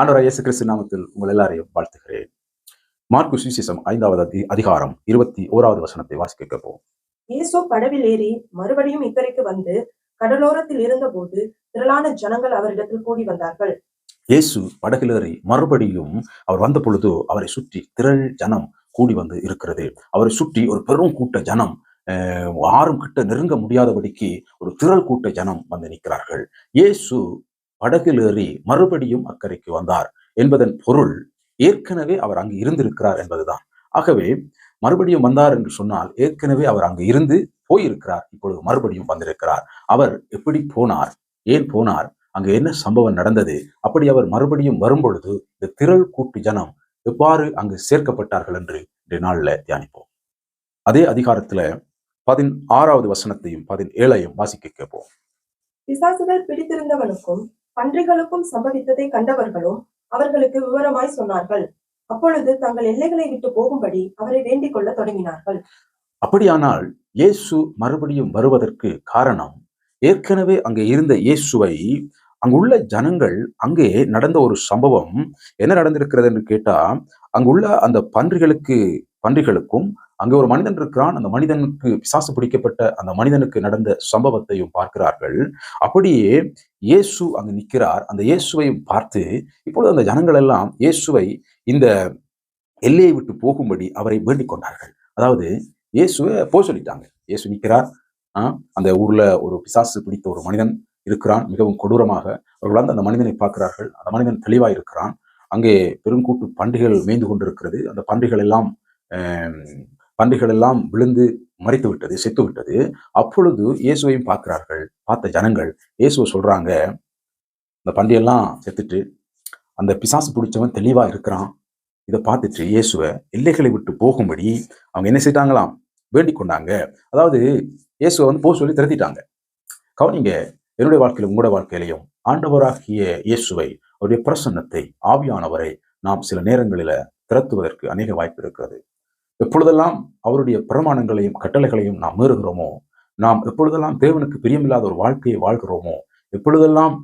ஆண்டவராக இயேசு கிறிஸ்து நாமத்தில் உங்கள் எல்லாரையும் வாழ்த்துகிறேன். மார்க்கு சுவிசேஷம் ஐந்தாவது அதி அதிகாரம் இருபத்தி ஓராவது வசனத்தை வாசிக்க கேட்போம் இயேசு படவில் ஏறி மறுபடியும் இக்கரைக்கு வந்து கடலோரத்தில் இருந்தபோது திரளான ஜனங்கள் அவரிடத்தில் கூடி வந்தார்கள். இயேசு படகிலேறி மறுபடியும் அவர் வந்த பொழுது அவரை சுற்றி திரள் ஜனம் கூடி வந்து இருக்கிறது. அவரை சுற்றி ஒரு பெரும் கூட்ட ஜனம் யாரும் கிட்ட நெருங்க முடியாதபடிக்கு ஒரு திரள் கூட்ட ஜனம் வந்து நிற்கிறார்கள். இயேசு படகிலேறி மறுபடியும் அக்கறைக்கு வந்தார் என்பதன் பொருள் ஏற்கனவே அவர் அங்கு இருந்திருக்கிறார் என்பதுதான். ஆகவே மறுபடியும் வந்தார் என்று சொன்னால் ஏற்கனவே அவர் அங்கு இருந்து போயிருக்கிறார். இப்பொழுது மறுபடியும் வந்திருக்கிறார். அவர் எப்படி போனார்? ஏன் போனார்? அங்கு என்ன சம்பவம் நடந்தது? அப்படி அவர் மறுபடியும் வரும்பொழுது இந்த திரள் கூட்டு ஜனம் எவ்வாறு அங்கு சேர்க்கப்பட்டார்கள் என்று இன்றைய நாளில் தியானிப்போம். அதே அதிகாரத்துல பதினாறாவது வசனத்தையும் பதின் ஏழையும் வாசிக்க கேட்போம். பிசாசுகள் பிடித்திருந்தவனுக்கும் பன்றிகளுக்கும் சம்பவித்ததை கண்டவர்களும் அவர்களுக்கு விவரமாய் சொன்னார்கள். அப்பொழுது தங்கள் எல்லைகளை விட்டு போகும்படி அவரை வேண்டிக் கொள்ள தொடங்கினார்கள். அப்படியானால் இயேசு மறுபடியும் வருவதற்கு காரணம் ஏற்கனவே அங்கே இருந்த இயேசுவை அங்குள்ள ஜனங்கள் அங்கே நடந்த ஒரு சம்பவம் என்ன நடந்திருக்கிறது என்று கேட்டா அங்குள்ள அந்த பன்றிகளுக்கு பன்றிகளுக்கும் அங்கே ஒரு மனிதன் இருக்கிறான். அந்த மனிதனுக்கு பிசாசு பிடிக்கப்பட்ட அந்த மனிதனுக்கு நடந்த சம்பவத்தையும் பார்க்கிறார்கள். அப்படியே இயேசு அங்கு நிற்கிறார். அந்த இயேசுவையும் பார்த்து இப்பொழுது அந்த ஜனங்கள் எல்லாம் இயேசுவை இந்த எல்லையை விட்டு போகும்படி அவரை வேண்டிக் கொண்டார்கள். அதாவது இயேசுவை போக சொல்லிட்டாங்க. இயேசு நிற்கிறார். அந்த ஊர்ல ஒரு பிசாசு பிடித்த ஒரு மனிதன் இருக்கிறான். மிகவும் கொடூரமாக. அவர்கள் வந்து அந்த மனிதனை பார்க்கிறார்கள். அந்த மனிதன் தெளிவாக இருக்கிறான். அங்கே பெருங்கூட்டு பன்றிகள் மேய்ந்து கொண்டிருக்கிறது. அந்த பன்றிகள் எல்லாம் பன்றிகள் எல்லாம் விழுந்து மறித்து விட்டது செத்து விட்டது அப்பொழுது இயேசுவையும் பார்க்கிறார்கள். பார்த்த ஜனங்கள் இயேசுவை சொல்றாங்க இந்த பன்றியெல்லாம் செத்துட்டு அந்த பிசாசு பிடிச்சவன் தெளிவா இருக்கிறான். இதை பார்த்துட்டு இயேசுவை எல்லைகளை விட்டு போகும்படி அவங்க என்ன செய்தாங்களாம்? வேண்டிக் கொண்டாங்க. அதாவது இயேசுவை வந்து போக சொல்லி திரட்டிட்டாங்க. கவனிங்க என்னுடைய வாழ்க்கையிலும் உங்களோட வாழ்க்கையிலையும் ஆண்டவராகிய இயேசுவை அவருடைய பிரசன்னத்தை ஆவியானவரை நாம் சில நேரங்களில திறத்துவதற்கு அநேக வாய்ப்பு இருக்கிறது. எப்பொழுதெல்லாம் அவருடைய பிரமாணங்களையும் கட்டளைகளையும் நாம் மீறுகிறோமோ நாம் எப்பொழுதெல்லாம் தேவனுக்கு பிரியமில்லாத ஒரு வாழ்க்கையை வாழ்கிறோமோ எப்பொழுதெல்லாம்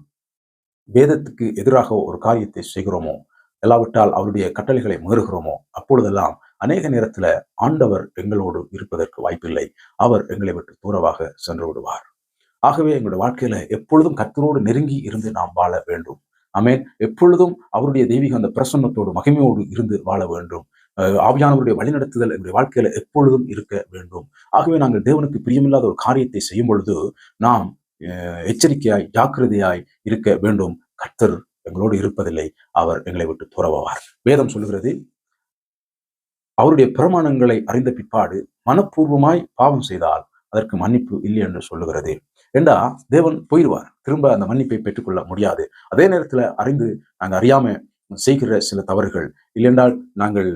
வேதத்துக்கு எதிராக ஒரு காரியத்தை செய்கிறோமோ இல்லாவிட்டால் அவருடைய கட்டளைகளை மீறுகிறோமோ அப்பொழுதெல்லாம் அநேக நேரத்துல ஆண்டவர் எங்களோடு இருப்பதற்கு வாய்ப்பில்லை. அவர் எங்களை விட்டு தூரமாக சென்று விடுவார். ஆகவே எங்களுடைய வாழ்க்கையில எப்பொழுதும் கத்தரோடு நெருங்கி இருந்து நாம் வாழ வேண்டும். அமேன் எப்பொழுதும் அவருடைய தெய்வீக அந்த பிரசன்னத்தோடு மகிமையோடு இருந்து வாழ வேண்டும். ஆவியானவருடைய வழிநடத்துதல் எங்களுடைய வாழ்க்கையில எப்பொழுதும் இருக்க வேண்டும். ஆகவே நாங்கள் தேவனுக்கு பிரியமில்லாத ஒரு காரியத்தை செய்யும் பொழுது நாம் அஹ், எச்சரிக்கையாய் ஜாக்கிரதையாய் இருக்க வேண்டும். கர்த்தர் எங்களோடு இருப்பதில்லை. அவர் எங்களை விட்டு துறவார். வேதம் சொல்லுகிறது அவருடைய பிரமாணங்களை அறிந்த பிற்பாடு மனப்பூர்வமாய் பாவம் செய்தால் அதற்கு மன்னிப்பு இல்லை என்று சொல்லுகிறது. ஏண்டா தேவன் போயிடுவார். திரும்ப அந்த மன்னிப்பை பெற்றுக்கொள்ள முடியாது. அதே நேரத்துல அறிந்து நாங்கள் அறியாம செய்கிற சில தவறுகள் இல்லைன்றால் நாங்கள்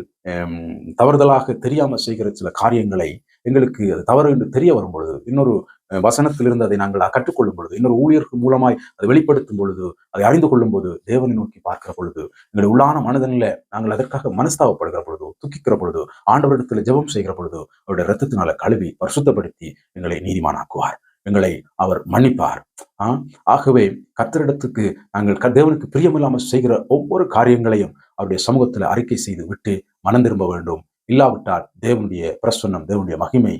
தவறுதலாக தெரியாமல் செய்கிற சில காரியங்களை எங்களுக்கு அது தவறு என்று தெரிய வரும் பொழுது இன்னொரு வசனத்திலிருந்து அதை நாங்கள் கற்றுக்கொள்ளும் பொழுது இன்னொரு ஊழியர்கள் மூலமாய் அதை வெளிப்படுத்தும் பொழுது அதை அறிந்து கொள்ளும் போது தேவனை நோக்கி பார்க்கிற பொழுது எங்களுடைய உள்ளான மனதனில் நாங்கள் அதற்காக மனஸ்தாபப்படுகிற பொழுது துக்கிக்கிற பொழுது ஆண்டவரிடத்தில் ஜெபம் செய்கிற பொழுது அவருடைய ரத்தத்தினால கழுவி பரிசுத்தப்படுத்தி எங்களை நீதிமானாக்குவார். எங்களை அவர் மன்னிப்பார். ஆகவே கத்தரிடத்துக்கு நாங்கள் தேவனுக்கு பிரியமில்லாமல் செய்கிற ஒவ்வொரு காரியங்களையும் அவருடைய சமூகத்தில் அறிக்கை செய்து விட்டு மனம் திரும்ப வேண்டும். இல்லாவிட்டால் தேவனுடைய பிரசன்னம் தேவனுடைய மகிமை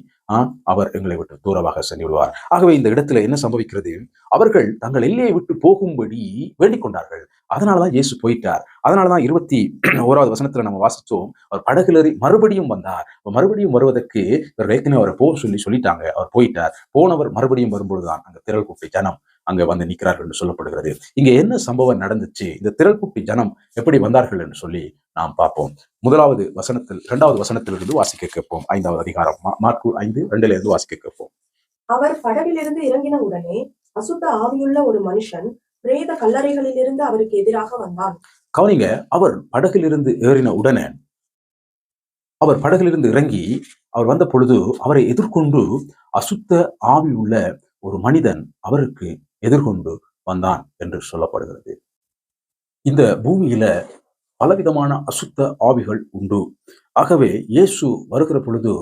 அவர் எங்களை விட்டு தூரமாக சென்று விடுவார் ஆகவே இந்த இடத்துல என்ன சம்பவிக்கிறது? அவர்கள் தங்கள் எல்லையை விட்டு போகும்படி வேண்டிக் கொண்டார்கள். அதனாலதான் இயேசு போயிட்டார். அதனாலதான் இருபத்தி ஓராவது வசனத்துல நம்ம வாசிச்சோம் அவர் படகுலறி மறுபடியும் வந்தார். மறுபடியும் வருவதற்கு இவர் ஏற்கனவே அவரை போக சொல்லி சொல்லிட்டாங்க. அவர் போயிட்டார். போனவர் மறுபடியும் வரும்பொழுதுதான் அந்த திரள் கூட்டி ஜனம். அங்க வந்து நிற்கிறார்கள் என்று சொல்லப்படுகிறது. இங்க என்ன சம்பவம் நடந்துச்சு? இந்த திரள் கூட்டி ஜனம் எப்படி வந்தார்கள் என்று சொல்லி நாம் பார்ப்போம். முதலாவது வசனத்தில் இரண்டாவது வசனத்திலிருந்து வாசிக்க கேட்போம். ஐந்தாவது அதிகாரம் மார்க்கு ஐந்து ரெண்டுல இருந்து வாசிக்க கேட்போம். அவர் படவிலிருந்து இறங்கின உடனே அசுத்த ஆவியுள்ள ஒரு மனுஷன் பிரேத கல்லறைகளிலிருந்து அவருக்கு எதிராக வந்தான். கவனிங்க அவர் படகிலிருந்து ஏறின உடனே அவர் படகிலிருந்து இறங்கி அவர் வந்த பொழுது அவரை எதிர்கொண்டு அசுத்த ஆவி உள்ள ஒரு மனிதன் அவருக்கு எதிர்கொண்டு வந்தான் என்று சொல்லப்படுகிறது. இந்த பூமியில பலவிதமான அசுத்த ஆவிகள் உண்டு. ஆகவே இயேசு வருகிற பொழுது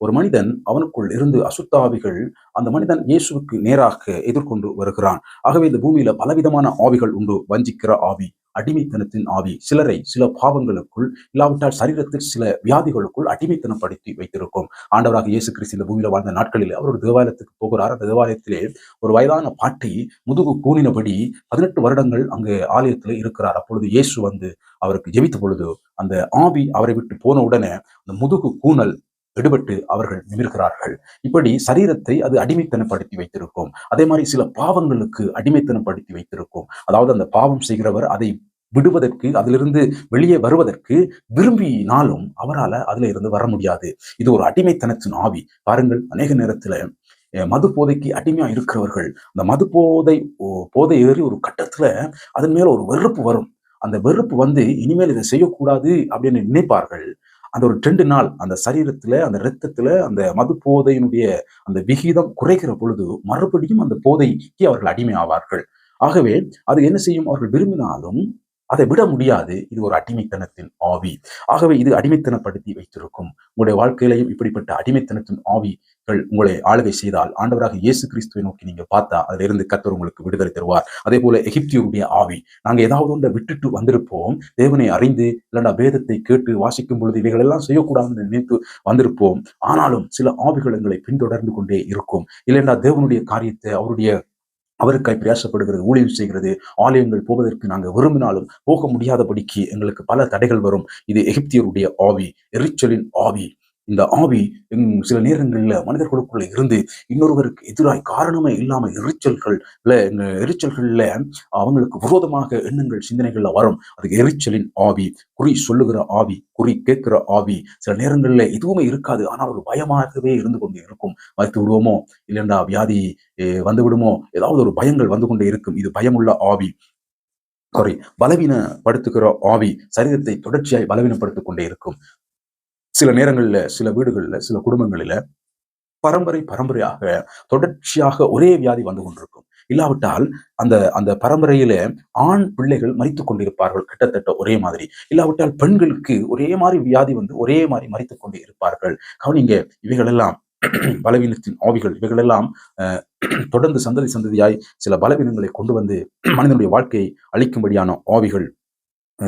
ஒரு மனிதன் அவனுக்குள் இருந்து அசுத்த ஆவிகள் அந்த மனிதன் இயேசுவுக்கு நேராக எதிர்கொண்டு வருகிறான். ஆகவே இந்த பூமியில பலவிதமான ஆவிகள் உண்டு. வஞ்சிக்கிற ஆவி அடிமைத்தனத்தின் ஆவி. சிலரை சில பாவங்களுக்குள் இல்லாவிட்டால் சரீரத்தில் சில வியாதிகளுக்குள் அடிமைத்தனப்படுத்தி வைத்திருக்கும். ஆண்டவராக இயேசு கிறிஸ்து இந்த பூமியில் வாழ்ந்த நாட்களில் அவர் ஒரு தேவாலயத்துக்கு போகிறார். அந்த தேவாலயத்திலே ஒரு வயதான பாட்டி முதுகு கூனினபடி பதினெட்டு வருடங்கள் அங்கு ஆலயத்தில் இருக்கிறார். அப்பொழுது இயேசு வந்து அவருக்கு ஜெபித்த பொழுது அந்த ஆவி அவரை விட்டு போன உடனே அந்த முதுகு கூனல் எடுபட்டு அவர்கள் நிமிர்கிறார்கள். இப்படி சரீரத்தை அது அடிமைத்தனப்படுத்தி வைத்திருக்கும். அதே மாதிரி சில பாவங்களுக்கு அடிமைத்தனப்படுத்தி வைத்திருக்கும். அதாவது அந்த பாவம் செய்கிறவர் அதை விடுவதற்கு அதிலிருந்து வெளியே வருவதற்கு விரும்பினாலும் அவரால் அதுல இருந்து வர முடியாது. இது ஒரு அடிமைத்தனத்தின் ஆவி. பாருங்கள் அநேக நேரத்துல மது போதைக்கு அடிமையா இருக்கிறவர்கள் அந்த மது போதை ஓ- போதை ஏறி ஒரு கட்டத்துல அதன் மேல ஒரு வெறுப்பு வரும். அந்த வெறுப்பு வந்து இனிமேல் இதை செய்யக்கூடாது அப்படின்னு நினைப்பார்கள். அந்த ஒரு ரெண்டு நாள் அந்த சரீரத்துல அந்த இரத்தத்துல அந்த மது போதையினுடைய அந்த விகிதம் குறைகிற பொழுது மறுபடியும் அந்த போதைக்கு அவர்கள் அடிமை ஆவார்கள் ஆகவே அது என்ன செய்யும்? அவர்கள் விரும்பினாலும் அதை விட முடியாது. இது ஒரு அடிமைத்தனத்தின் ஆவி. ஆகவே இது அடிமைத்தனப்படுத்தி வைத்திருக்கும். உங்களுடைய வாழ்க்கையிலையும் இப்படிப்பட்ட அடிமைத்தனத்தின் ஆவிகள் உங்களை ஆளுகை செய்தால் ஆண்டவராக இயேசு கிறிஸ்துவை நோக்கி நீங்க பார்த்தா அதுல இருந்து உங்களுக்கு விடுதலை தருவார். அதே போல எகிப்தியருடைய ஆவி. நாங்க ஏதாவது ஒன்றை விட்டுட்டு வந்திருப்போம். தேவனை அறிந்து இல்லைன்னா வேதத்தை கேட்டு வாசிக்கும் பொழுது இவைகள் எல்லாம் செய்யக்கூடாதுன்னு நினைத்து வந்திருப்போம். ஆனாலும் சில ஆவிகள் எங்களை பின்தொடர்ந்து கொண்டே இருக்கும். இல்லைன்னா தேவனுடைய காரியத்தை அவருடைய அவருக்காய் பிரயாசப்படுகிறது ஊழியம் செய்கிறது ஆலயங்கள் போவதற்கு நாங்கள் விரும்பினாலும் போக முடியாதபடிக்கு எங்களுக்கு பல தடைகள் வரும். இது எகிப்தியருடைய ஆவி எரிச்சலின் ஆவி. இந்த ஆவி சில நேரங்களில் மனிதர்களுக்குள்ள இருந்து இன்னொருவருக்கு எதிராய் காரணமே இல்லாமல் எரிச்சல்கள் எரிச்சல்கள்ல அவங்களுக்கு விரோதமாக எண்ணங்கள் சிந்தனைகள்ல வரும். அது எரிச்சலின் ஆவி குறி சொல்லுகிற ஆவி குறி கேட்கிற ஆவி. சில நேரங்களில் எதுவுமே இருக்காது. ஆனால் ஒரு பயமாகவே இருந்து கொண்டு இருக்கும். மறுத்து விடுவோமோ? இல்லைண்டா வியாதி வந்து விடுமோ? ஏதாவது ஒரு பயங்கள் வந்து கொண்டே இருக்கும். இது பயமுள்ள ஆவி. சாரி பலவீனப்படுத்துகிற ஆவி. சரீரத்தை தொடர்ச்சியாய் பலவீனப்படுத்திக் கொண்டே இருக்கும். சில நேரங்களில் சில வீடுகளில் சில குடும்பங்களில் பரம்பரை பரம்பரையாக தொடர்ச்சியாக ஒரே வியாதி வந்து கொண்டிருக்கும். இல்லாவிட்டால் அந்த அந்த பரம்பரையில ஆண் பிள்ளைகள் மறித்து கொண்டிருப்பார்கள் கிட்டத்தட்ட ஒரே மாதிரி. இல்லாவிட்டால் பெண்களுக்கு ஒரே மாதிரி வியாதி வந்து ஒரே மாதிரி மறித்து கொண்டு இருப்பார்கள். கவனிங்க இவைகளெல்லாம் பலவீனத்தின் ஆவிகள் இவைகளெல்லாம் தொடர்ந்து சந்ததி சந்ததியாய் சில பலவீனங்களை கொண்டு வந்து மனிதனுடைய வாழ்க்கையை அழிக்கும்படியான ஆவிகள்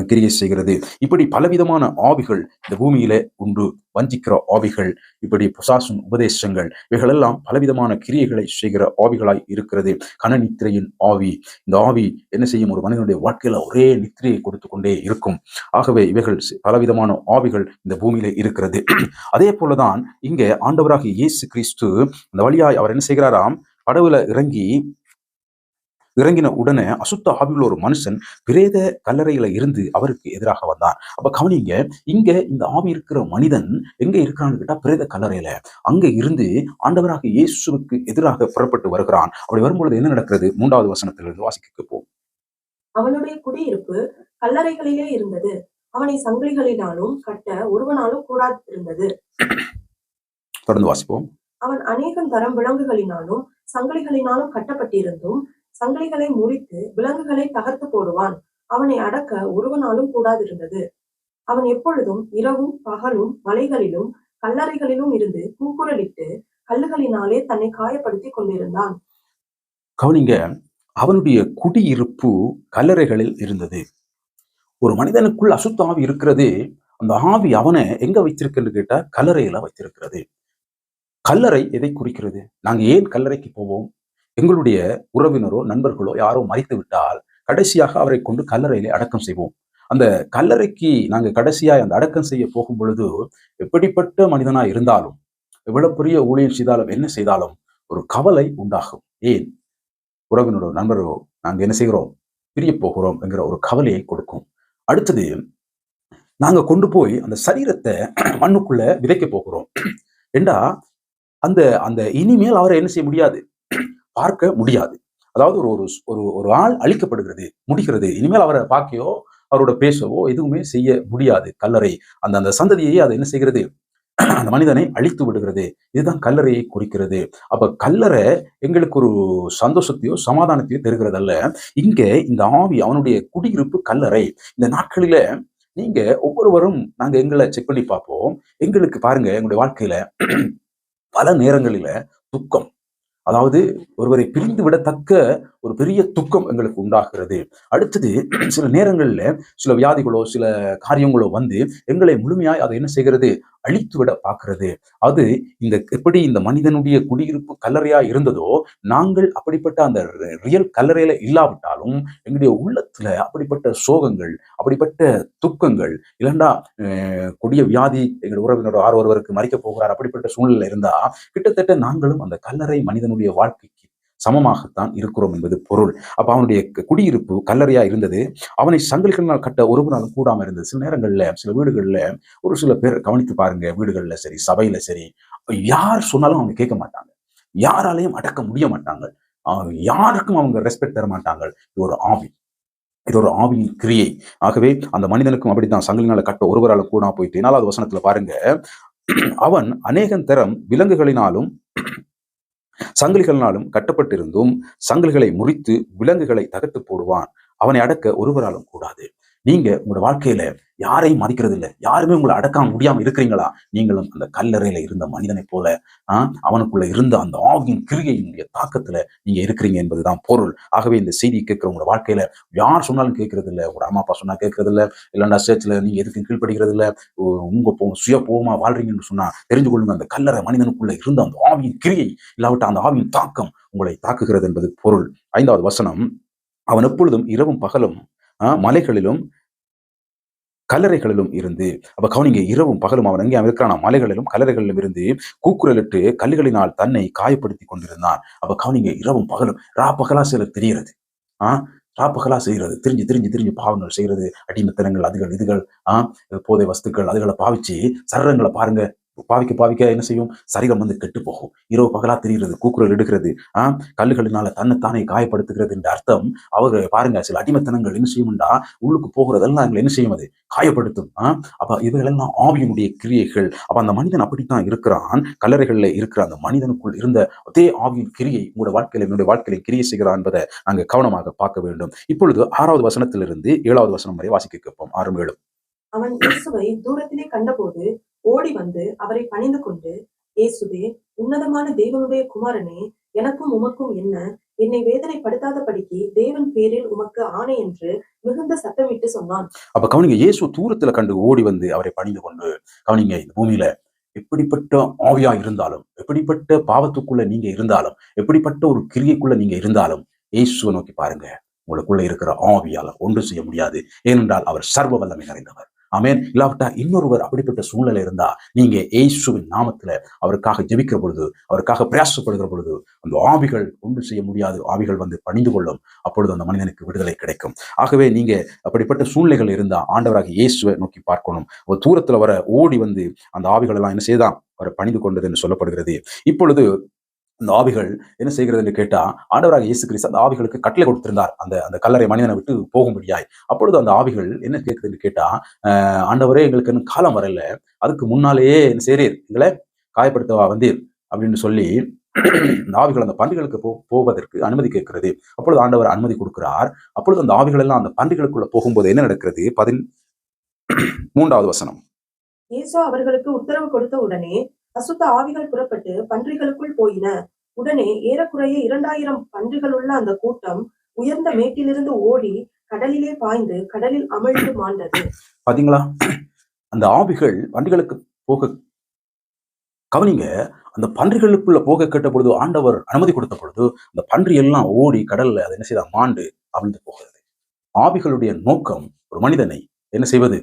கிரியை செய்கிறது. இப்படி பலவிதமான ஆவிகள் இந்த பூமியில உண்டு. வஞ்சிக்கிற ஆவிகள் இப்படி புசாசும் உபதேசங்கள் இவைகளெல்லாம் பலவிதமான கிரியைகளை செய்கிற ஆவிகளாய் இருக்கிறது. கனநித்திரையின் ஆவி. இந்த ஆவி என்ன செய்யும்? ஒரு மனிதனுடைய வாழ்க்கையில ஒரே நித்திரையை கொடுத்து கொண்டே இருக்கும். ஆகவே இவைகள் பலவிதமான ஆவிகள் இந்த பூமியில இருக்கிறது. அதே போலதான் இங்கே ஆண்டவராகிய இயேசு கிறிஸ்து இந்த வழியாய் அவர் என்ன செய்கிறாராம்? படவுல இறங்கி இறங்கின உடனே அசுத்த ஆவியுள்ள ஒரு மனுஷன் பிரேத கல்லறையில இருந்து அவருக்கு எதிராக வந்தான். அப்ப கவனிங்க இங்க இந்த ஆவி இருக்கிற மனிதன் எங்க இருக்கிறான்னு கேட்டா பிரேத கல்லறையில. அங்க இருந்து ஆண்டவராக இயேசுவுக்கு எதிராக புறப்பட்டு வருகிறான். அப்படி வரும்பொழுது என்ன நடக்கிறது? மூன்றாவது வசனத்திலிருந்து வாசிக்க போம் அவனுடைய குடியிருப்பு கல்லறைகளிலே இருந்தது. அவனை சங்கிலிகளினாலும் கட்ட ஒருவனாலும் கூடாதிருந்தது. தொடர்ந்து வாசிப்போம். அவன் அநேகம் தரம் விலங்குகளினாலும் சங்கிலிகளினாலும் கட்டப்பட்டிருந்தும் சங்கிலிகளை முறித்து விலங்குகளை தகர்த்து போடுவான். அவனை அடக்க ஒருவனாலும் கூடாதிருந்தது. அவன் எப்பொழுதும் இரவும் பகலும் மலைகளிலும் கல்லறைகளிலும் இருந்து கூக்குரலிட்டு கல்லுகளினாலே தன்னை காயப்படுத்திக் கொண்டிருந்தான். கவனிங்க அவனுடைய குடியிருப்பு கல்லறைகளில் இருந்தது. ஒரு மனிதனுக்குள் அசுத்த ஆவி இருக்கிறது அந்த ஆவி அவனை எங்க வைத்திருக்குன்னு கேட்டா கல்லறையில வைத்திருக்கிறது. கல்லறை எதை குறிக்கிறது? நாங்க ஏன் கல்லறைக்கு போவோம்? எங்களுடைய உறவினரோ நண்பர்களோ யாரோ மறைத்து விட்டால் கடைசியாக அவரை கொண்டு கல்லறையிலே அடக்கம் செய்வோம். அந்த கல்லறைக்கு நாங்க கடைசியா அந்த அடக்கம் செய்ய போகும் பொழுது எப்படிப்பட்ட மனிதனா இருந்தாலும் எவ்வளவு பெரிய ஊழியம் செய்தாலும் என்ன செய்தாலும் ஒரு கவலை உண்டாகும். ஏன்? உறவினரோ நண்பரோ நாங்க என்ன செய்கிறோம்? பிரிய போகிறோம் என்கிற ஒரு கவலையை கொடுக்கும். அடுத்தது நாங்க கொண்டு போய் அந்த சரீரத்தை மண்ணுக்குள்ள விதைக்க போகிறோம். ஏண்டா? அந்த அந்த இனிமேல் அவரை என்ன செய்ய முடியாது? பார்க்க முடியாது. அதாவது ஒரு ஒரு ஒரு ஒரு ஆள் அழிக்கப்படுகிறது முடிகிறது இனிமேல் அவரை பார்க்கையோ அவரோட பேசவோ எதுவுமே செய்ய முடியாது. கல்லறை அந்த அந்த சந்ததியை அதை என்ன செய்கிறது? அந்த மனிதனை அழித்து விடுகிறது. இதுதான் கல்லறையை குறிக்கிறது. அப்ப கல்லறை எங்களுக்கு ஒரு சந்தோஷத்தையோ சமாதானத்தையோ தருகிறதல்ல. இங்க இந்த ஆவி அவனுடைய குடியிருப்பு கல்லறை. இந்த நாட்களில நீங்க ஒவ்வொருவரும் நாங்க எங்களை செக் பண்ணி பார்ப்போம். எங்களுக்கு பாருங்க எங்களுடைய வாழ்க்கையில பல நேரங்களில துக்கம் அதாவது ஒருவரை பிரிந்து விடத்தக்க ஒரு பெரிய துக்கம் எங்களுக்கு உண்டாகிறது. அடுத்தது சில நேரங்களில் சில வியாதிகளோ சில காரியங்களோ வந்து எங்களை முழுமையாய் அதை என்ன செய்கிறது? அழித்துவிட பார்க்கிறது. அது இந்த எப்படி இந்த மனிதனுடைய குடியிருப்பு கல்லறையா இருந்ததோ நாங்கள் அப்படிப்பட்ட அந்த ரியல் கல்லறையில இல்லாவிட்டாலும் எங்களுடைய உள்ளத்துல அப்படிப்பட்ட சோகங்கள் அப்படிப்பட்ட துக்கங்கள் இல்லைண்டா கொடிய வியாதி எங்கள் உறவினர் ஆறு ஒருவருக்கு மறிக்க போகிறார் அப்படிப்பட்ட சூழ்நிலை இருந்தா கிட்டத்தட்ட நாங்களும் அந்த கல்லறை மனிதனுடைய வாழ்க்கைக்கு சமமாகத்தான் இருக்கிறோம் என்பது பொருள். அப்போ அவனுடைய குடியிருப்பு கல்லறையா இருந்தது. அவனை சங்கிலிகளினால் கட்ட ஒரு நாளும் கூடாம இருந்தது. சில நேரங்களில் சில வீடுகள்ல ஒரு சில பேர் கவனித்து பாருங்க. வீடுகளில் சரி சபையில சரி யார் சொன்னாலும் அவங்க கேட்க மாட்டாங்க. யாராலையும் அடக்க முடிய மாட்டாங்க. ஆஹ் யாருக்கும் அவங்க ரெஸ்பெக்ட் தர மாட்டாங்க. இது ஒரு ஆவி. இது ஒரு ஆவியின் கிரியை. ஆகவே அந்த மனிதனுக்கும் அப்படித்தான். சங்கிலினால கட்ட ஒருவரால் கூட போயிட்டு நாலாவது வசனத்துல பாருங்க. அவன் அநேகம் தரம் விலங்குகளினாலும் சங்கிலிகளினாலும் கட்டப்பட்டிருந்தும் சங்கிலிகளை முறித்து விலங்குகளை தகர்த்து போடுவான். அவனை அடக்க ஒருவராலும் கூடாது. நீங்க உங்களோட வாழ்க்கையில யாரையும் மதிக்கிறது இல்லை யாருமே உங்களை அடக்காம முடியாம இருக்கிறீங்களா? நீங்களும் அந்த கல்லறையில இருந்த மனிதனை போல ஆஹ் அவனுக்குள்ள இருந்த அந்த ஆவியின் கிருகையினுடைய தாக்கத்துல நீங்க இருக்கிறீங்க என்பதுதான் பொருள். ஆகவே இந்த செய்தி கேட்கிற உங்களோட வாழ்க்கையில யார் சொன்னாலும் கேட்கறது இல்லை ஒரு அம்மா அப்பா சொன்னா கேட்கறது இல்ல இல்லைன்னா சேர்ச்சில் நீங்க எதுக்கும் கீழ்ப்படுகிறது இல்லை உ- உங்க போ சுய போகமா வாழ்றீங்கன்னு சொன்னா தெரிஞ்சு கொள்ளுங்க. அந்த கல்லறை மனிதனுக்குள்ள இருந்த அந்த ஆவியின் கிரியை இல்லாவிட்ட அந்த ஆவியின் தாக்கம் உங்களை தாக்குகிறது என்பது பொருள். ஐந்தாவது வசனம். அவன் எப்பொழுதும் இரவும் பகலும் மலைகளிலும் கல்லறைகளிலும் இருந்து அப்ப கவனிங்க இரவும் பகலும் அவன் எங்கே இருக்கிறான் மலைகளிலும் கல்லறைகளிலும் இருந்து கூக்குரலிட்டு கல்லுகளினால் தன்னை காயப்படுத்தி கொண்டிருந்தான். அப்ப கவனிங்க இரவும் பகலும் ரா பகலா சில தெரிகிறது. ஆஹ் ரா பகலா செய்கிறது திரிஞ்சு திரிஞ்சு திரிஞ்சு பாவங்கள் செய்யறது அடிமத்தனங்கள் அதுகள் இதுகள் ஆஹ் போதை வஸ்துக்கள் அதுகளை பாவிச்சு சரங்களை பாருங்க பாவிக்க பாவிக்க என்ன செய்யும்? சரீரம் வந்து கெட்டு போகும் இரவு பகலா தெரிகிறது கூக்குரல் எடுக்கிறது ஆஹ் கல்லுகளினால தன்னைத்தானே காயப்படுத்துகிறது என்ற அர்த்தம். அவர் பாருங்க சில அடிமத்தனங்கள் என்ன செய்யும்டா? உள்ளுக்கு போகிறதெல்லாம் எங்களை என்ன செய்யும் அது? காயப்படுத்தும் ஆஹ் அப்ப இவைகளெல்லாம் ஆவியினுடைய கிரியைகள். அப்ப அந்த மனிதன் அப்படித்தான் இருக்கிறான். கல்லறைகள்ல இருக்கிற அந்த மனிதனுக்குள் இருந்த அதே ஆவியின் கிரியை உங்களோட வாழ்க்கையில என்னுடைய வாழ்க்கையில கிரியை செய்கிறான் என்பதை நாங்கள் கவனமாக பார்க்க வேண்டும். இப்பொழுது ஆறாவது வசனத்திலிருந்து ஏழாவது வசனம் வரை வாசிக்க கேட்போம். ஆறும் ஏழும். அவன் தூரத்திலே கண்டபோது ஓடி வந்து அவரை பணிந்து கொண்டு இயேசுவே உன்னதமான தேவனுடைய குமாரனே எனக்கும் உமக்கும் என்ன? என்னை வேதனைப்படுத்தாதபடிக்கு தேவன் பேரில் உமக்கு ஆணை என்று மிகுந்த சத்தமிட்டு சொன்னான். அப்ப கவனிங்க இயேசு தூரத்துல கண்டு ஓடி வந்து அவரை பணிந்து கொண்டு கவனிங்க இந்த பூமியில எப்படிப்பட்ட ஆவியா இருந்தாலும் எப்படிப்பட்ட பாவத்துக்குள்ள நீங்க இருந்தாலும் எப்படிப்பட்ட ஒரு கிரியைக்குள்ள நீங்க இருந்தாலும் இயேசுவை நோக்கி பாருங்க. உங்களுக்குள்ள இருக்கிற ஆவியால ஒன்று செய்ய முடியாது. ஏனென்றால் அவர் சர்வ வல்லமை நிறைந்தவர். ஆமேன். இல்லாவிட்டா இன்னொருவர் அப்படிப்பட்ட சூழ்நிலை இருந்தா நீங்க ஏசுவின் நாமத்துல அவருக்காக ஜெபிக்கிற பொழுது அவருக்காக பிரயாசப்படுகிற பொழுது அந்த ஆவிகள் ஒன்று செய்ய முடியாது. ஆவிகள் வந்து பணிந்து கொள்ளும். அப்பொழுது அந்த மனிதனுக்கு விடுதலை கிடைக்கும். ஆகவே நீங்க அப்படிப்பட்ட சூழ்நிலைகள் இருந்தா ஆண்டவராக இயேசுவை நோக்கி பார்க்கணும். ஒரு தூரத்துல வர ஓடி வந்து அந்த ஆவிகள் எல்லாம் என்ன செய்தான்? அவரை பணிந்து கொண்டது என்று சொல்லப்படுகிறது. இப்பொழுது அந்த ஆவிகள் என்ன செய்கிறது என்று கேட்டால் ஆண்டவராக இயேசு கிறிஸ்து அந்த ஆவிகளுக்கு கட்டளை கொடுத்திருந்தார். அந்த அந்த கல்லறை மனிதனை விட்டு போகும்படியாய். அப்பொழுது அந்த ஆவிகள் என்ன கேட்குது என்று கேட்டால் ஆண்டவரே எங்களுக்கு இன்னும் காலம் வரல. அதுக்கு முன்னாலேயே என்ன செய்கிறீர் எங்களை காயப்படுத்தவா வந்தீர்? அப்படின்னு சொல்லி இந்த ஆவிகள் அந்த பன்றிகளுக்கு போ போவதற்கு அனுமதி கேட்கிறது. அப்பொழுது ஆண்டவர் அனுமதி கொடுக்கிறார். அப்பொழுது அந்த ஆவிகள் எல்லாம் அந்த பன்றிகளுக்குள்ள போகும்போது என்ன நடக்கிறது? பதின் மூன்றாவது வசனம். இயேசு அவர்களுக்கு உத்தரவு கொடுத்த உடனே அசுத்த ஆவிகள் புறப்பட்டு பன்றிகளுக்குள் போயின. உடனே ஏறக்குறைய இரண்டாயிரம் பன்றிகளுள்ள அந்த கூட்டம் உயர்ந்த மேட்டிலிருந்து ஓடி கடலிலே பாய்ந்து கடலில் அமிழ்ந்து மாண்டது. பாத்தீங்களா? அந்த ஆவிகள் பன்றிகளுக்கு போக கவனிங்க அந்த பன்றிகளுக்குள்ள போக கேட்ட பொழுது ஆண்டவர் அனுமதி கொடுத்த பொழுது அந்த பன்றி எல்லாம் ஓடி கடல்ல அதை என்ன செய்தா மாண்டு அவிழ்ந்து போகிறது. ஆவிகளுடைய நோக்கம் ஒரு மனிதனை என்ன செய்வது?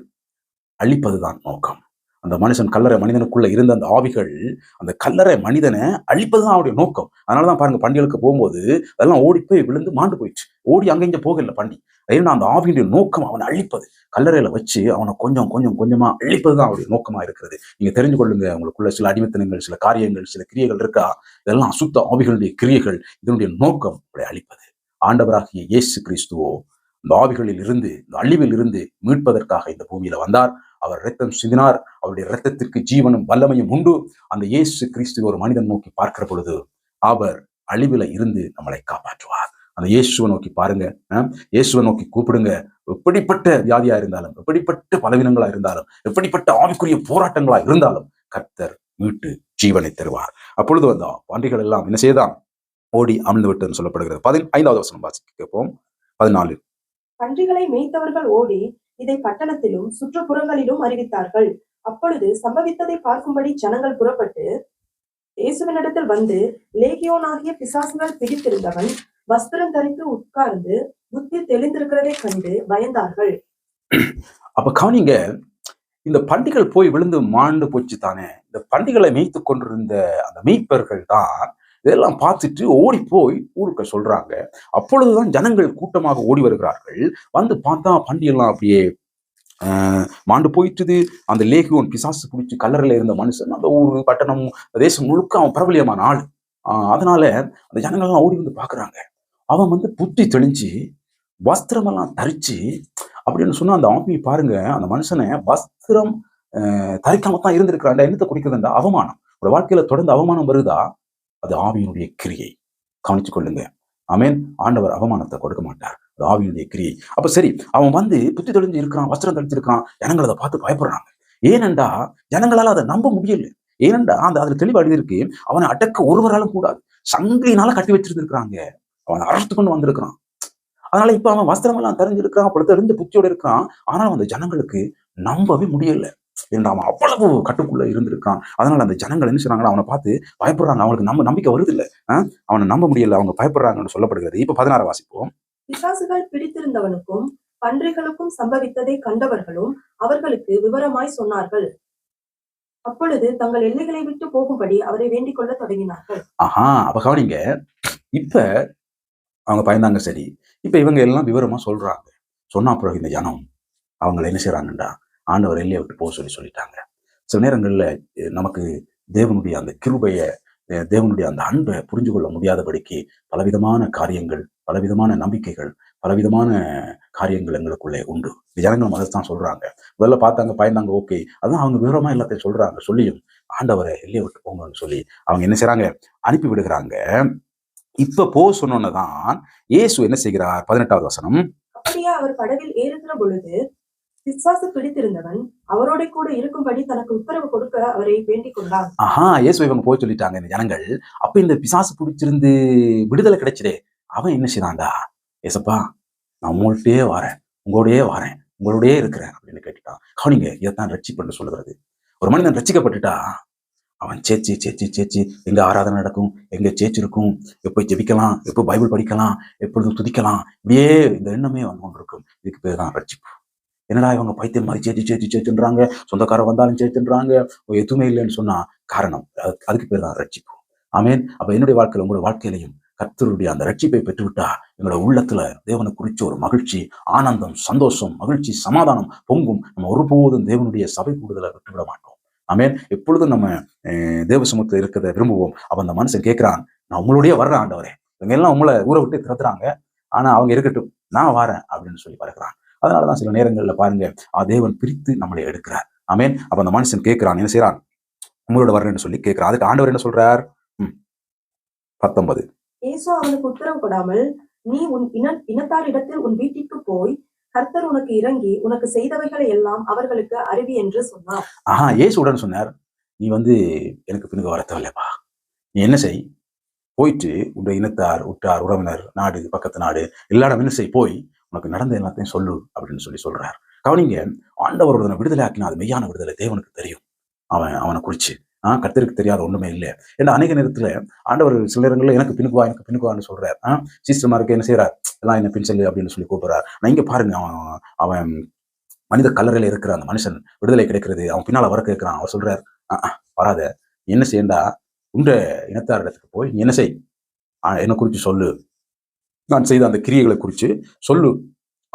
அழிப்பதுதான் நோக்கம். அந்த மனுஷன் கல்லறை மனிதனுக்குள்ள இருந்த அந்த ஆவிகள் அந்த கல்லறை மனிதனை அழிப்பதுதான் அவருடைய நோக்கம். அதனாலதான் பாருங்க பண்டிகளுக்கு போகும்போது அதெல்லாம் ஓடி போய் விழுந்து மாண்டு போயிடுச்சு. ஓடி அங்க இங்கே போகல பண்டி. ஏன்னா அந்த ஆவியுடைய நோக்கம் அவனை அழிப்பது. கல்லறையில வச்சு அவனை கொஞ்சம் கொஞ்சம் கொஞ்சமா அழிப்பதுதான் அவருடைய நோக்கமா இருக்கிறது. நீங்க தெரிஞ்சு கொள்ளுங்க உங்களுக்குள்ள சில அடிமத்தனங்கள் சில காரியங்கள் சில கிரியைகள் இருக்கா? இதெல்லாம் அசுத்த ஆவிகளுடைய கிரியைகள் இதனுடைய நோக்கம் அவரை அழிப்பது. ஆண்டவராகிய இயேசு கிறிஸ்துவோ இந்த ஆவிகளில் இருந்து இந்த அழிவில் இருந்து மீட்பதற்காக இந்த பூமியில வந்தார். அவர் ரத்தம் சிந்தினார். அவருடைய ரத்தத்திற்கு ஜீவனும் வல்லமையும் உண்டு. அந்த இயேசு கிறிஸ்து ஒரு மனிதன் நோக்கி பார்க்கிற பொழுது அவர் அழிவில இருந்து நம்மளை காப்பாற்றுவார். அந்த இயேசுவை நோக்கி பாருங்க. இயேசுவை நோக்கி கூப்பிடுங்க. எப்படிப்பட்ட வியாதியா இருந்தாலும் எப்படிப்பட்ட பலவீனங்களா இருந்தாலும் எப்படிப்பட்ட ஆவிக்குரிய போராட்டங்களா இருந்தாலும் கர்த்தர் மீட்டு ஜீவனை தருவார். அப்பொழுது அந்த பன்றிகள் எல்லாம் என்ன செய்தான் ஓடி அமிழ்ந்து விட்டுன்னு சொல்லப்படுகிறது. பதி ஐந்தாவது வசனம் வாசிக்க கேட்போம். பதினாலு. பன்றிகளை மேய்த்தவர்கள் ஓடி இதை பட்டணத்திலும் சுற்றுப்புறங்களிலும் அறிவித்தார்கள். அப்பொழுது சம்பவித்ததை பார்க்கும்படி ஜனங்கள் புறப்பட்டு இயேசுவினிடத்தில் வந்து லேகியோனாகிய பிசாசுகள் பிடித்திருந்தவன் வஸ்திரம் தரித்து உட்கார்ந்து புத்தி தெளிந்திருக்கிறதை கண்டு பயந்தார்கள். அப்ப கவனிங்க இந்த பண்டிகள் போய் விழுந்து மாண்டு போச்சு தானே. இந்த பண்டிகளை மேய்த்து கொண்டிருந்த அந்த மெய்ப்பர்கள் தான் இதெல்லாம் பார்த்துட்டு ஓடி போய் ஊருக்கு சொல்றாங்க. அப்பொழுதுதான் ஜனங்கள் கூட்டமாக ஓடி வருகிறார்கள். வந்து பார்த்தா பண்டிகைலாம் அப்படியே ஆஹ், மாண்டு போயிட்டுது. அந்த லேகியோன் பிசாசு பிடிச்சி கல்லறையில இருந்த மனுஷன் அந்த ஊர் பட்டணம் தேசம் முழுக்க அவன் பிரபலியமான ஆள். ஆஹ், அதனால அந்த ஜனங்கள்லாம் ஓடி வந்து பாக்குறாங்க அவன் வந்து புத்தி தெளிஞ்சு வஸ்திரமெல்லாம் தரிச்சு அப்படின்னு சொன்னா அந்த ஆவியை பாருங்க அந்த மனுஷனை வஸ்திரம் தரிக்காம தான் இருந்திருக்கிறான்டா என்னத்தை குறிக்குதுண்டா அவமானம். ஒரு வாழ்க்கையில தொடர்ந்து அவமானம் வருதா? அது ஆவியினுடைய கிரியை. கவனிச்சு கொள்ளுங்க. ஆமென். ஆண்டவர் அவமானத்தை கொடுக்க மாட்டார். அது ஆவியினுடைய கிரியை. அப்ப சரி அவன் வந்து புத்தி தெளிஞ்சு இருக்கிறான் வஸ்திரம் தரிச்சிருக்கான் ஜனங்கள் அதை பார்த்து பயப்படுறாங்க. ஏனெண்டா ஜனங்களால அதை நம்ப முடியல. ஏனெண்டா அந்த அதுல தெளிவு எழுதியிருக்கு அவனை அடக்க ஒருவராலும் கூடாது. சங்கிலினால கட்டி வச்சிருந்துருக்கிறாங்க. அவனை அரசு கொண்டு வந்திருக்கிறான். அதனால இப்ப அவன் வஸ்திரம் எல்லாம் தெரிஞ்சிருக்கான் அப்படி தெரிஞ்ச புத்தியோட இருக்கான். ஆனால் அந்த ஜனங்களுக்கு நம்பவே முடியல. ஏன்னா அவன் அவ்வளவு கட்டுக்குள்ள இருந்திருக்கான். அதனால அந்த ஜனங்கள் என்ன செய்றாங்கன்னா அவனை பார்த்து பயப்படுறாங்க. அவங்களுக்கு நம்ம நம்பிக்கை வருது இல்ல அவனை நம்ப முடியல. அவங்க பயப்படுறாங்கன்னு சொல்லப்படுகிறது. இப்ப பதினாறு வாசிப்போம். பிசாசுகள் பிடித்திருந்தவனுக்கும் பன்றிகளுக்கும் சம்பவித்ததை கண்டவர்களும் அவர்களுக்கு விவரமாய் சொன்னார்கள். அப்பொழுது தங்கள் எல்லைகளை விட்டு போகும்படி அவரை வேண்டிக் கொள்ள தொடங்கினார்கள். ஆஹா அப்ப கவனிங்க. இப்ப அவங்க பயந்தாங்க சரி. இப்ப இவங்க எல்லாம் விவரமா சொல்றாங்க. சொன்னா பிறகு இந்த ஜனம் அவங்களை என்ன செய்றாங்கண்டா? ஆண்டவர் எல்லையை விட்டு போக சொல்லி சொல்லிட்டாங்க. சில நேரங்களில் நமக்கு தேவனுடைய அந்த கிருபையை தேவனுடைய அந்த அன்பை புரிஞ்சு கொள்ள முடியாதபடிக்கு பலவிதமான காரியங்கள் பலவிதமான நம்பிக்கைகள் பலவிதமான காரியங்கள் எங்களுக்குள்ளே உண்டு. ஜனங்களும் அதை தான் சொல்றாங்க. முதல்ல பார்த்தாங்க பயந்தாங்க ஓகே. அதான் அவங்க விவரமா எல்லாத்தையும் சொல்றாங்க சொல்லியும் ஆண்டவரை எல்லையை விட்டு போங்கன்னு சொல்லி அவங்க என்ன செய்றாங்க? அனுப்பி விடுகிறாங்க. இப்போ போ சொன்னோன்னு தான் இயேசு என்ன செய்கிறார்? பதினெட்டாவது வசனம். அவர் படவில் ஏறுகிற பொழுது பிசாசு பிடித்திருந்தவன் அவரோட கூட இருக்கும்படி தனக்கு உத்தரவு கொடுக்க அவரை வேண்டிக் கொண்டான். ஆஹா இயேசு இவங்க போய் சொல்லிட்டாங்க இந்த ஜனங்கள். அப்ப இந்த பிசாசு பிடிச்சிருந்து விடுதலை கிடைச்சதே. அவன் என்ன செய்தான்டா ஏசப்பா நான் உங்கள்கிட்டயே வரேன். உங்களோடயே வரேன். உங்களோடயே இருக்கிறேன் அப்படின்னு கேட்டுட்டான். கவனிங்க இதைத்தான் ரட்சிப்புன்னு சொல்லுகிறது. ஒரு மனிதன் ரட்சிக்கப்பட்டுட்டா அவன் சேச்சி சேச்சி சேச்சி எங்கே ஆராதனை நடக்கும் எங்கே சேச்சு இருக்கும் எப்போ ஜெபிக்கலாம் எப்போ பைபிள் படிக்கலாம் எப்பொழுதும் துதிக்கலாம் இப்படியே இந்த எண்ணமே வந்து கொண்டிருக்கும். இதுக்கு பேர் தான் ரட்சிப்பு. என்னடா இவங்க பைத்தியம் மாதிரி சேர்த்து சேர்த்து சேர்த்துன்றாங்க சொந்தக்காரன் வந்தாலும் சேர்த்துன்றாங்க எதுவுமே இல்லைன்னு சொன்னா காரணம் அது- அதுக்கு பேர் தான் ரட்சிப்பு. ஆமென். அப்ப என்னுடைய வாழ்க்கையில உங்களோட வாழ்க்கையிலையும் கர்த்தருடைய அந்த ரட்சிப்பை பெற்றுவிட்டா எங்களோட உள்ளத்துல தேவனை குறிச்ச ஒரு மகிழ்ச்சி ஆனந்தம் சந்தோஷம் மகிழ்ச்சி சமாதானம் பொங்கும். நம்ம ஒருபோதும் தேவனுடைய சபை கூடுதலை விட்டுவிட மாட்டோம். ஆமென். எப்பொழுதும் நம்ம அஹ், தேவ சமூகத்தில் இருக்கிறத விரும்புவோம். அப்ப அந்த மனுஷன் கேட்கிறான் நான் உங்களுடைய வர்றேன் ஆண்டவரே. இவங்க எல்லாம் உங்களை ஊரை விட்டு திறத்துறாங்க ஆனா அவங்க இருக்கட்டும் நான் வரேன் அப்படின்னு சொல்லி வருகிறான் அதனாலதான் சில நேரங்கள்ல பாருங்க ஆ தேவன் பிரித்து நம்மளை எடுக்கிறார். ஆமென். அப்ப அந்த மனுஷன் கேட்கிறான் என்ன செய்றான்? உங்களோட வர்றேன்னு சொல்லி கேட்கிறான். அதுக்கு ஆண்டவர் என்ன சொல்றார்? பத்தொன்பது. இயேசு அவனுக்கு உத்தரவு கொடாமல் நீ உன் இன இனத்தாரிடத்தில் உன் வீட்டிற்கு போய் கர்த்தர் உனக்கு இறங்கி உனக்கு செய்தவைகளை எல்லாம் அவர்களுக்கு அறிவி என்று சொன்னார். ஆஹா ஏசு உடனே சொன்னார் நீ வந்து எனக்கு பின்னுக்கு வர தேவையில்லைப்பா. நீ என்ன செய்? போயிட்டு உடைய இனத்தார் உற்றார் உறவினர் நாடு பக்கத்து நாடு எல்லா இடம் என்ன செய்? போய் உனக்கு நடந்த எல்லாத்தையும் சொல்லு அப்படின்னு சொல்லி சொல்றார். கவனிங்க ஆண்டவர் ஒருத்தனை விடுதலை ஆக்கினா அது மெய்யான விடுதலை தேவனுக்கு தெரியும். அவன் அவனை குறிச்சு. ஆஹ் கத்திற்கு தெரியாத ஒண்ணுமே இல்லை. ஏன்னா அநேக நேரத்துல ஆண்டவர் சில நேரங்களில் எனக்கு பின்னுக்குவா எனக்கு பின்னுக்குவான்னு சொல்றாரு. ஆஹ் சிஸ்டமா சிஸ்டமாருக்கு என்ன செய்யறார் எல்லாம் என்ன பின் செல்லு அப்படின்னு சொல்லி கூப்பிடுறார். நான் இங்க பாருங்க அவன் அவன் மனித கல்லறையில இருக்கிற அந்த மனுஷன் விடுதலை கிடைக்கிறது அவன் பின்னால வர கேட்கிறான் அவன் சொல்றாரு "ஆ, வராத. என்ன செய்யண்டா? உண்ட இனத்தார் இடத்துக்கு போய் நீ என்ன செய்? ஆ, என்னை குறித்து சொல்லு. நான் செய்த அந்த கிரியைகளை குறித்து சொல்லு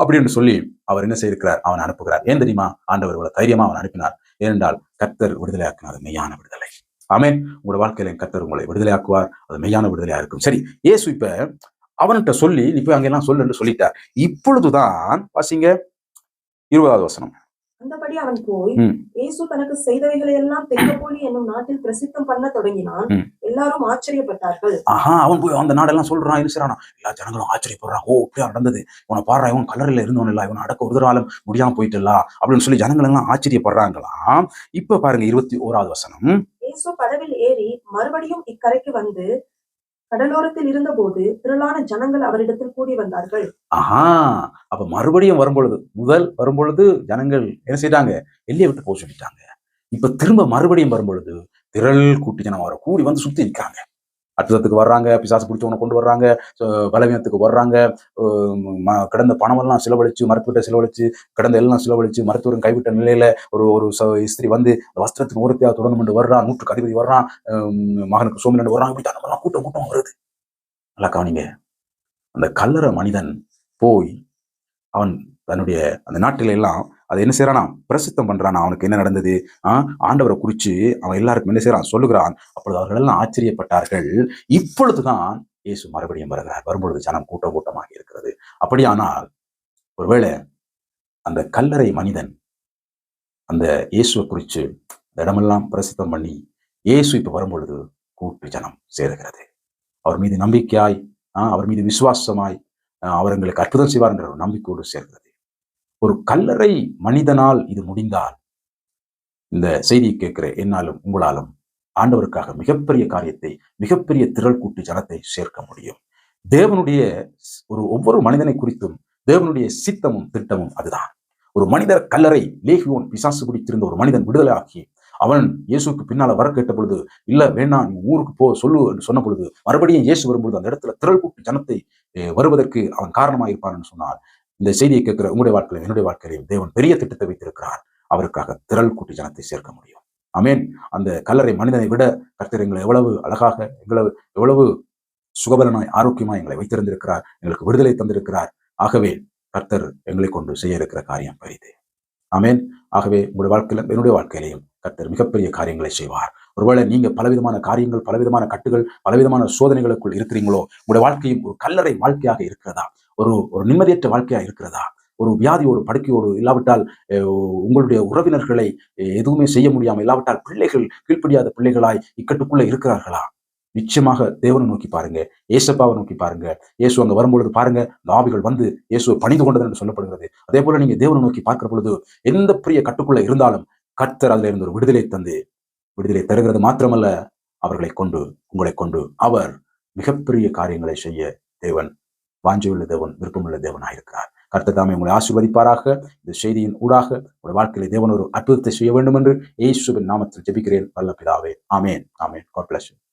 அப்படின்னு சொல்லி அவர் என்ன செய்திருக்கிறார்? அவன் அனுப்புகிறார். ஏன் தெரியுமா? ஆண்டவர் இவ்வளவு தைரியமா அவன் அனுப்பினார். ஏனென்றால் கர்த்தர் விடுதலையாக்கினார். மெய்யான விடுதலை. ஆமே உங்களோட வாழ்க்கையில கர்த்தர் உங்களை விடுதலையாக்குவார். அது மெய்யான விடுதலையா இருக்கும். சரி ஏசு இப்ப அவன்கிட்ட சொல்லி நீ போய் அங்கெல்லாம் சொல்லுன்னு சொல்லிட்டார். இப்பொழுதுதான் வாசிங்க இருபதாவது வசனம். அந்தபடி அவன் போய். இயேசு தனக்கு செய்தவைகளை எல்லாம் தெக்கப்போலி என்னும் நாட்டில் பிரசித்தம் பண்ண தொடங்கினான். எல்லாரும் ஆச்சரியப்பட்டார்கள். ஆஹா அவன் போய் அந்த நாடெல்லாம் சொல்றான் செய்றானா எல்லா ஜனங்களும் ஆச்சரியப்படுறான் ஓ அப்படியா நடந்தது? இவனை பாடுறா இவன் கல்லறையில இருந்தவன் இல்ல இவன் அடக்க ஒரு நாளும் முடியாம போயிட்டுல அப்படின்னு சொல்லி ஜனங்கள் எல்லாம் ஆச்சரியப்படுறாங்களாம். இப்ப பாருங்க இருபத்தி ஓராவது வசனம். இயேசு படவில் ஏறி மறுபடியும் இக்கரைக்கு வந்து கடலோரத்தில் இருந்தபோது திரளான ஜனங்கள் அவரிடத்தில் கூடி வந்தார்கள். ஆஹா அப்ப மறுபடியும் வரும்பொழுது முதல் வரும்பொழுது ஜனங்கள் என்ன செய்தாங்க? எல்லையை விட்டு போக சொல்லிட்டாங்க. இப்ப திரும்ப மறுபடியும் வரும்பொழுது திரள் கூட்டி ஜனம் அவரை கூடி வந்து சுத்தி நிற்காங்க அற்புதத்துக்கு வர்றாங்க பிசாசு பிடிச்சவனை கொண்டு வர்றாங்க பலவீனத்துக்கு வர்றாங்க கடந்த கிடந்த பணமெல்லாம் செலவழிச்சு மருத்துவத்தை செலவழிச்சு கிடந்த எல்லாம் செலவழிச்சு மருத்துவரும் கைவிட்ட நிலையில ஒரு ஒரு இஸ்திரி வந்து வஸ்திரத்தின் ஓரத்தையாக தொடர்ந்து கொண்டு வர்றான் நூற்றுக்கு அதிபதி வர்றான் மகனுக்கு சோமிலண்டு வர்றான் இப்படி ஜனமெல்லாம் கூட்டம் கூட்டம் வருது. நல்லா கவனிங்க. அந்த கல்லற மனிதன் போய் அவன் தன்னுடைய அந்த நாட்டில எல்லாம் அதை என்ன செய்யறானா பிரசித்தம் பண்றான்? அவனுக்கு என்ன நடந்தது? ஆஹ் ஆண்டவரை குறிச்சு அவன் எல்லாருக்கும் என்ன செய்யறான் சொல்லுகிறான். அப்பொழுது அவர்கள் எல்லாம் ஆச்சரியப்பட்டார்கள். இப்பொழுதுதான் இயேசு மறுபடியும் வருகிறார். வரும்பொழுது ஜனம் கூட்டம் கூட்டமாக இருக்கிறது. அப்படியானால் ஒருவேளை அந்த கல்லறை மனிதன் அந்த இயேசுவை குறிச்சு அந்த இடமெல்லாம் பிரசித்தம் பண்ணி இயேசு இப்ப வரும்பொழுது கூட்டு ஜனம் சேருகிறது. அவர் மீது நம்பிக்கையாய் ஆஹ் அவர் மீது விசுவாசமாய் அவர் எங்களுக்கு அற்புதம் செய்வார் என்ற ஒரு நம்பிக்கையோடு சேர்கிறது. ஒரு கல்லறை மனிதனால் இது முடிந்தால் இந்த செய்தியை கேட்கிற என்னாலும் உங்களாலும் ஆண்டவருக்காக மிகப்பெரிய காரியத்தை மிகப்பெரிய திரள் கூட்டு ஜனத்தை சேர்க்க முடியும். தேவனுடைய ஒரு ஒவ்வொரு மனிதனை குறித்தும் தேவனுடைய சித்தமும் திட்டமும் அதுதான். ஒரு மனிதர் கல்லறை லேகியோன் பிசாசு பிடித்திருந்த ஒரு மனிதன் விடுதலை ஆக்கி அவன் இயேசுக்கு பின்னால வர கேட்ட பொழுது இல்ல வேணாம் நீ ஊருக்கு போ சொல்லு என்று சொன்ன பொழுது மறுபடியும் இயேசு வரும்பொழுது அந்த இடத்துல திரள் கூட்டு ஜனத்தை வருவதற்கு அவன் காரணமாக இருப்பான் சொன்னால் இந்த செய்தியை கேட்கிற உங்களுடைய வாழ்க்கையிலும் என்னுடைய வாழ்க்கையிலும் தேவன் பெரிய திட்டத்தை வைத்திருக்கிறார். அவருக்காக திரள் கூட்டி ஜனத்தை சேர்க்க முடியும். அமேன் அந்த கல்லறை மனிதனை விட கர்த்தர் எங்களை எவ்வளவு அழகாக எவ்வளவு எவ்வளவு சுகபலனாய் ஆரோக்கியமாய் எங்களை வைத்திருந்திருக்கிறார் எங்களுக்கு விடுதலை தந்திருக்கிறார். ஆகவே கர்த்தர் எங்களை கொண்டு செய்ய இருக்கிற காரியம் பெரிது. ஆமென். ஆகவே உங்களுடைய வாழ்க்கையிலும் என்னுடைய வாழ்க்கையிலையும் கர்த்தர் மிகப்பெரிய காரியங்களை செய்வார். ஒருவேளை நீங்க பலவிதமான காரியங்கள் பலவிதமான கட்டுகள் பலவிதமான சோதனைகளுக்குள் இருக்கிறீங்களோ உங்களுடைய வாழ்க்கையும் ஒரு கல்லறை வாழ்க்கையாக இருக்கிறதா? ஒரு ஒரு நிம்மதியற்ற வாழ்க்கையா இருக்கிறதா? ஒரு வியாதியோடு படுக்கையோடு இல்லாவிட்டால் உங்களுடைய உறவினர்களை எதுவுமே செய்ய முடியாமல் இல்லாவிட்டால் பிள்ளைகள் கீழ்ப்படியாத பிள்ளைகளாய் இக்கட்டுக்குள்ள இருக்கிறார்களா? நிச்சயமாக தேவனை நோக்கி பாருங்க. ஏசப்பாவை நோக்கி பாருங்க. இயேசு அங்க வரும்பொழுது பாருங்க நாவிகள் வந்து இயேசுவை பணிந்து கொண்டது என்று சொல்லப்படுகிறது. அதே போல நீங்க தேவனை நோக்கி பார்க்கிற பொழுது எந்த பெரிய கட்டுக்குள்ள இருந்தாலும் கர்த்தர் அதுல இருந்து ஒரு விடுதலை தந்து விடுதலை தருகிறது மாத்திரமல்ல அவர்களை கொண்டு உங்களை கொண்டு அவர் மிகப்பெரிய காரியங்களை செய்ய தேவன் வாஞ்சியுள்ள தேவன் விருப்பமுள்ள தேவனாயிருக்கிறார். கர்த்தர் உங்களை ஆசீர்வதிப்பாராக. இந்த செய்தியின் ஊடாக உங்களுடைய வாழ்க்கையில தேவன் ஒரு அற்புதத்தை செய்ய வேண்டும் என்று இயேசுவின் நாமத்தில் ஜெபிக்கிறேன். வல்ல பிதாவே. ஆமேன். ஆமேன். God